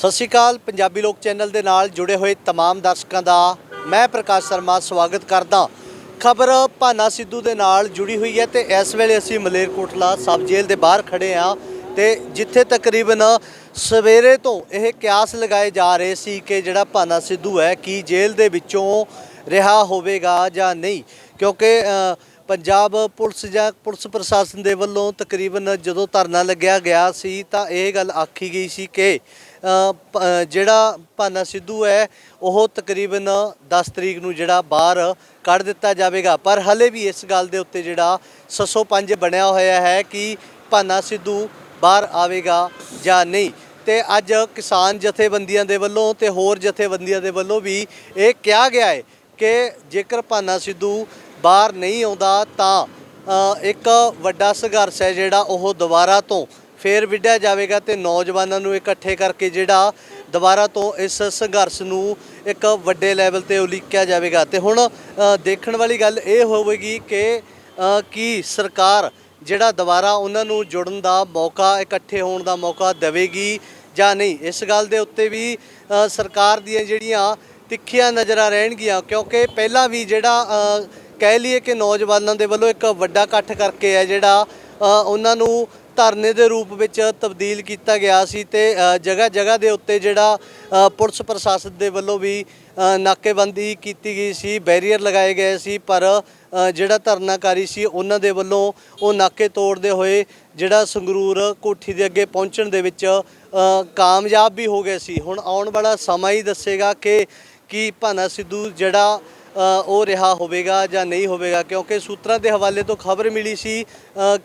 ਸਤਿ ਸ਼੍ਰੀ ਅਕਾਲ ਪੰਜਾਬੀ ਲੋਕ ਚੈਨਲ ਦੇ ਨਾਲ ਜੁੜੇ ਹੋਏ तमाम ਦਰਸ਼ਕਾਂ ਦਾ ਮੈਂ ਪ੍ਰਕਾਸ਼ ਸ਼ਰਮਾ ਸਵਾਗਤ ਕਰਦਾ ਖਬਰ ਭਾਨਾ ਸਿੱਧੂ ਦੇ ਨਾਲ ਜੁੜੀ ਹੋਈ ਹੈ ਤੇ ਇਸ ਵੇਲੇ ਅਸੀਂ ਮਲੇਰਕੋਟਲਾ ਸਬ ਜੇਲ੍ਹ ਦੇ ਬਾਹਰ ਖੜੇ ਆ ਤੇ ਜਿੱਥੇ ਤਕਰੀਬਨ ਸਵੇਰੇ ਤੋਂ ਇਹ ਕਿਆਸ ਲਗਾਏ ਜਾ ਰਹੇ ਸੀ ਕਿ ਜਿਹੜਾ ਭਾਨਾ ਸਿੱਧੂ ਹੈ ਕੀ ਜੇਲ੍ਹ ਦੇ ਵਿੱਚੋਂ ਰਿਹਾ ਹੋਵੇਗਾ ਜਾਂ ਨਹੀਂ ਕਿਉਂਕਿ ਅ, ਪੰਜਾਬ ਪੁਲਿਸ ਜਾਂ ਪੁਲਿਸ ਪ੍ਰਸ਼ਾਸਨ ਦੇ ਵੱਲੋਂ ਤਕਰੀਬਨ ਜਦੋਂ ਧਰਨਾ ਲੱਗਿਆ ਗਿਆ ਸੀ ਤਾਂ ਇਹ ਗੱਲ ਆਖੀ ਗਈ ਸੀ ਕਿ ਜਿਹੜਾ ਭਾਨਾ ਸਿੱਧੂ ਹੈ, ਉਹ ਤਕਰੀਬਨ 10 ਤਰੀਕ ਨੂੰ ਜਿਹੜਾ ਬਾਹਰ ਕੱਢ ਦਿੱਤਾ ਜਾਵੇਗਾ। ਪਰ ਹਲੇ ਵੀ ਇਸ ਗੱਲ ਦੇ ਉੱਤੇ ਜਿਹੜਾ 605 ਬਣਿਆ ਹੋਇਆ ਹੈ ਕਿ ਭਾਨਾ ਸਿੱਧੂ ਬਾਹਰ ਆਵੇਗਾ ਜਾਂ ਨਹੀਂ। ਤੇ ਅੱਜ ਕਿਸਾਨ ਜਥੇਬੰਦੀਆਂ ਦੇ ਵੱਲੋਂ ਤੇ ਹੋਰ ਜਥੇਬੰਦੀਆਂ ਦੇ ਵੱਲੋਂ ਵੀ ਇਹ ਕਿਹਾ ਗਿਆ ਹੈ ਕਿ ਜੇਕਰ ਭਾਨਾ ਸਿੱਧੂ ਬਾਹਰ ਨਹੀਂ ਆਉਂਦਾ ਤਾਂ ਇੱਕ ਵੱਡਾ ਸੰਘਰਸ਼ ਹੈ ਜਿਹੜਾ ਉਹ ਦੁਬਾਰਾ ਤੋਂ ਫੇਰ ਵਿੱਢਿਆ ਜਾਵੇਗਾ ਤੇ ਨੌਜਵਾਨਾਂ ਨੂੰ ਇਕੱਠੇ ਕਰਕੇ ਜਿਹੜਾ ਦੁਬਾਰਾ ਤੋਂ ਇਸ ਸੰਘਰਸ਼ ਨੂੰ ਇੱਕ ਵੱਡੇ ਲੈਵਲ ਤੇ ਉਲੀਕਿਆ ਜਾਵੇਗਾ। ਤੇ ਹੁਣ ਦੇਖਣ ਵਾਲੀ ਗੱਲ ਇਹ ਹੋਵੇਗੀ ਕਿ ਕੀ ਸਰਕਾਰ ਜਿਹੜਾ ਦੁਬਾਰਾ ਉਹਨਾਂ ਨੂੰ ਜੁੜਨ ਦਾ ਮੌਕਾ, ਇਕੱਠੇ ਹੋਣ ਦਾ ਮੌਕਾ ਦੇਵੇਗੀ ਜਾਂ ਨਹੀਂ? ਇਸ ਗੱਲ ਦੇ ਉੱਤੇ ਵੀ ਸਰਕਾਰ ਦੀਆਂ ਜਿਹੜੀਆਂ ਤਿੱਖੀਆਂ ਨਜ਼ਰਾਂ ਰਹਿਣਗੀਆਂ, ਕਿਉਂਕਿ ਪਹਿਲਾਂ ਵੀ ਜਿਹੜਾ ਕਹਿ ਲਈਏ ਕਿ ਨੌਜਵਾਨਾਂ ਦੇ ਵੱਲੋਂ ਇੱਕ ਵੱਡਾ ਇਕੱਠ ਕਰਕੇ ਹੈ ਜਿਹੜਾ ਉਹਨਾਂ ਨੂੰ ਧਰਨੇ ਦੇ ਰੂਪ ਵਿੱਚ ਤਬਦੀਲ ਕੀਤਾ ਗਿਆ ਸੀ ਤੇ ਜਗ੍ਹਾ ਜਗ੍ਹਾ ਦੇ ਉੱਤੇ ਜਿਹੜਾ ਪੁਲਿਸ ਪ੍ਰਸ਼ਾਸਨ ਦੇ ਵੱਲੋਂ ਵੀ ਨਾਕੇਬੰਦੀ ਕੀਤੀ ਗਈ ਸੀ, ਬੈਰੀਅਰ ਲਗਾਏ ਗਏ ਸੀ, ਪਰ ਜਿਹੜਾ ਧਰਨਾਕਾਰੀ ਸੀ ਉਹਨਾਂ ਦੇ ਵੱਲੋਂ ਉਹ ਨਾਕੇ ਤੋੜਦੇ ਹੋਏ ਜਿਹੜਾ ਸੰਗਰੂਰ ਕੋਠੀ ਦੇ ਅੱਗੇ ਪਹੁੰਚਣ ਦੇ ਵਿੱਚ ਕਾਮਯਾਬ ਵੀ ਹੋ ਗਏ ਸੀ। ਹੁਣ ਆਉਣ ਵਾਲਾ ਸਮਾਂ ਹੀ ਦੱਸੇਗਾ ਕਿ, ਕੀ ਭਾਨਾ ਸਿੱਧੂ ਜਿਹੜਾ ਉਹ ਰਿਹਾ ਹੋਵੇਗਾ ਜਾਂ ਨਹੀਂ ਹੋਵੇਗਾ ਕਿਉਂਕਿ ਸੂਤਰਾਂ ਦੇ ਹਵਾਲੇ ਤੋਂ ਖਬਰ ਮਿਲੀ ਸੀ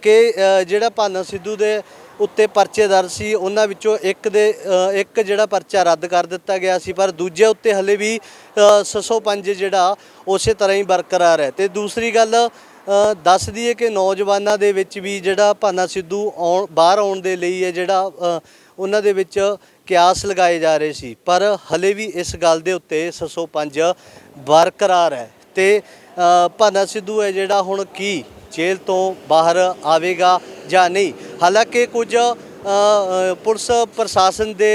ਕਿ ਜਿਹੜਾ ਭਾਨਾ ਸਿੱਧੂ ਦੇ ਉੱਤੇ ਪਰਚੇ ਦਰਜ ਸੀ ਉਹਨਾਂ ਵਿੱਚੋਂ ਇੱਕ ਦੇ ਇੱਕ ਜਿਹੜਾ ਪਰਚਾ ਰੱਦ ਕਰ ਦਿੱਤਾ ਗਿਆ ਸੀ ਪਰ ਦੂਜੇ ਉੱਤੇ ਹਲੇ ਵੀ ਅ, 605 ਜਿਹੜਾ ਉਸੇ ਤਰ੍ਹਾਂ ਹੀ ਬਰਕਰਾਰ ਹੈ। ਤੇ ਦੂਸਰੀ ਗੱਲ ਦੱਸ ਦਈਏ ਕਿ ਨੌਜਵਾਨਾਂ ਦੇ ਵਿੱਚ ਵੀ ਜਿਹੜਾ ਭਾਨਾ ਸਿੱਧੂ ਆਉਣ, ਬਾਹਰ ਆਉਣ ਦੇ ਲਈ ਹੈ, ਜਿਹੜਾ ਉਹਨਾਂ ਦੇ ਵਿੱਚ ਕਿਆਸ ਲਗਾਏ ਜਾ ਰਹੇ ਸੀ। ਪਰ ਹਲੇ ਵੀ ਇਸ ਗੱਲ ਦੇ ਉੱਤੇ 605 ਬਰਕਰਾਰ ਹੈ। ਤੇ ਭਾਨਾ ਸਿੱਧੂ ਹੈ ਜਿਹੜਾ ਹੁਣ ਕੀ, ਜੇਲ੍ਹ ਤੋਂ ਬਾਹਰ ਆਵੇਗਾ ਜਾਂ ਨਹੀਂ? ਹਾਲਾਂਕਿ ਕੁਝ ਪੁਲਿਸ ਪ੍ਰਸ਼ਾਸਨ ਦੇ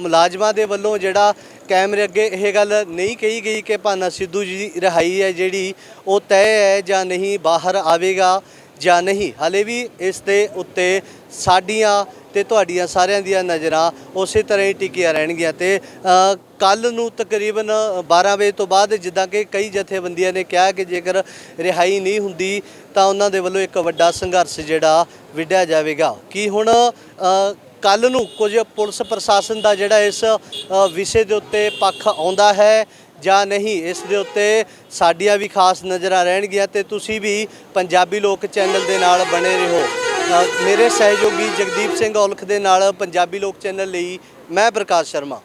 ਮੁਲਾਜ਼ਮਾਂ ਦੇ ਵੱਲੋਂ ਜਿਹੜਾ ਕੈਮਰੇ ਅੱਗੇ ਇਹ ਗੱਲ ਨਹੀਂ ਕਹੀ ਗਈ ਕਿ ਭਾਨਾ ਸਿੱਧੂ ਜੀ ਦੀ ਰਿਹਾਈ ਹੈ ਜਿਹੜੀ ਉਹ ਤੈਅ ਹੈ ਜਾਂ ਨਹੀਂ, ਬਾਹਰ ਆਵੇਗਾ ਜਾਂ ਨਹੀਂ। ਹਲੇ ਵੀ ਇਸ ਦੇ ਉੱਤੇ ਸਾਡੀਆਂ ਤੇ ਤੁਹਾਡੀਆਂ ਸਾਰਿਆਂ ਦੀਆਂ ਨਜ਼ਰਾਂ ਉਸੇ ਤਰ੍ਹਾਂ ਹੀ ਟਿਕੀਆਂ ਰਹਿਣਗੀਆਂ ਤੇ ਕੱਲ ਨੂੰ ਤਕਰੀਬਨ 12 ਵਜੇ ਤੋਂ ਬਾਅਦ ਜਿੱਦਾਂ ਕਿ ਕਈ ਜਥੇਬੰਦੀਆਂ ਨੇ ਕਿਹਾ ਕਿ ਜੇਕਰ ਰਿਹਾਈ ਨਹੀਂ ਹੁੰਦੀ ਤਾਂ ਉਹਨਾਂ ਦੇ ਵੱਲੋਂ ਇੱਕ ਵੱਡਾ ਸੰਘਰਸ਼ ਜਿਹੜਾ ਵਿੱਢਿਆ ਜਾਵੇਗਾ। ਕੀ ਹੁਣ ਕੱਲ ਨੂੰ ਕੁਝ ਪੁਲਿਸ ਪ੍ਰਸ਼ਾਸਨ ਦਾ ਜਿਹੜਾ ਇਸ ਵਿਸ਼ੇ ਦੇ ਉੱਤੇ ਪੱਖ ਆਉਂਦਾ ਹੈ ਜਾਂ ਨਹੀਂ ਇਸ ਦੇ ਉੱਤੇ ਸਾਡੀਆਂ ਵੀ ਖਾਸ ਨਜ਼ਰਾਂ ਰਹਿਣਗੀਆਂ ਤੇ ਤੁਸੀਂ ਵੀ ਪੰਜਾਬੀ ਲੋਕ ਚੈਨਲ ਦੇ ਨਾਲ ਬਣੇ ਰਹੋ। ਅ, ਮੇਰੇ ਸਹਿਯੋਗੀ ਜਗਦੀਪ ਸਿੰਘ ਔਲਖ ਦੇ ਨਾਲ ਪੰਜਾਬੀ ਲੋਕ ਚੈਨਲ ਲਈ ਮੈਂ ਪ੍ਰਕਾਸ਼ ਸ਼ਰਮਾ।